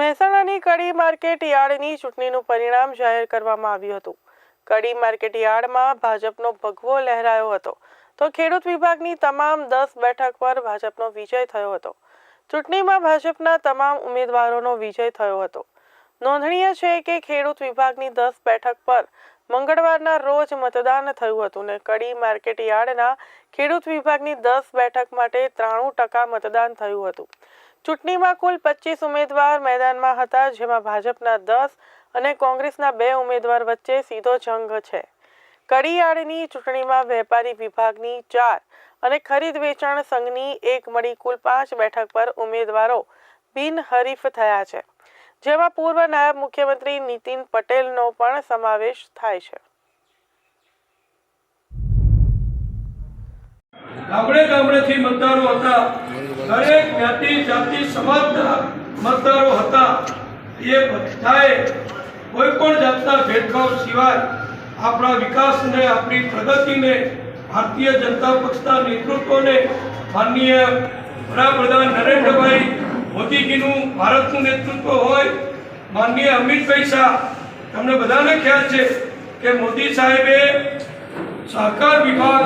મહેસાણાની કડી market યાર્ડની ચૂંટણીનું પરિણામ જાહેર કરવામાં આવ્યું હતું. કડી માર્કેટ યાર્ડમાં ભાજપનો ભગવો લહેરાયો હતો. તો ખેડૂત વિભાગની તમામ દસ બેઠક પર ભાજપનો વિજય થયો હતો. ચૂંટણીમાં ભાજપના તમામ ઉમેદવારોનો વિજય થયો હતો. નોંધનીય છે કે ખેડૂત વિભાગની દસ બેઠક પર મંગળવારના રોજ મતદાન થયું હતું ને કડી માર્કેટ યાર્ડના ખેડૂત વિભાગની દસ બેઠક માટે ત્રાણું ટકા મતદાન થયું હતું. ચૂંટણીમાં કુલ પચીસ ઉમેદવાર મેદાનમાં હતા, જેમાં ભાજપના દસ અને કોંગ્રેસના બે ઉમેદવાર વચ્ચે સીધો જંગ છે. કડીયાળની ચૂંટણીમાં વેપારી વિભાગની ચાર અને ખરીદ વેચાણ સંઘની એક મળી કુલ પાંચ બેઠક પર ઉમેદવારો બિનહરીફ થયા છે. જેમાં પૂર્વ નાયબ મુખ્યમંત્રી નીતિન પટેલનો પણ સમાવેશ થાય છે. ગામડે ગામડેથી મતદારો હતા. દરેક જ્ઞાતિ જાતિ, સમાજના મતદારો હતા. એ બધાએ કોઈ પણ જાતના ભેદભાવ સિવાય આપણા વિકાસને, આપણી પ્રગતિને, ભારતીય જનતા પક્ષના નેતૃત્વને માનનીય વડાપ્રધાન નરેન્દ્રભાઈ મોદીજીનું ભારતનું નેતૃત્વ હોય, માનનીય અમિતભાઈ શાહ, તમને બધાને ખ્યાલ છે કે મોદી સાહેબે સહકાર વિભાગ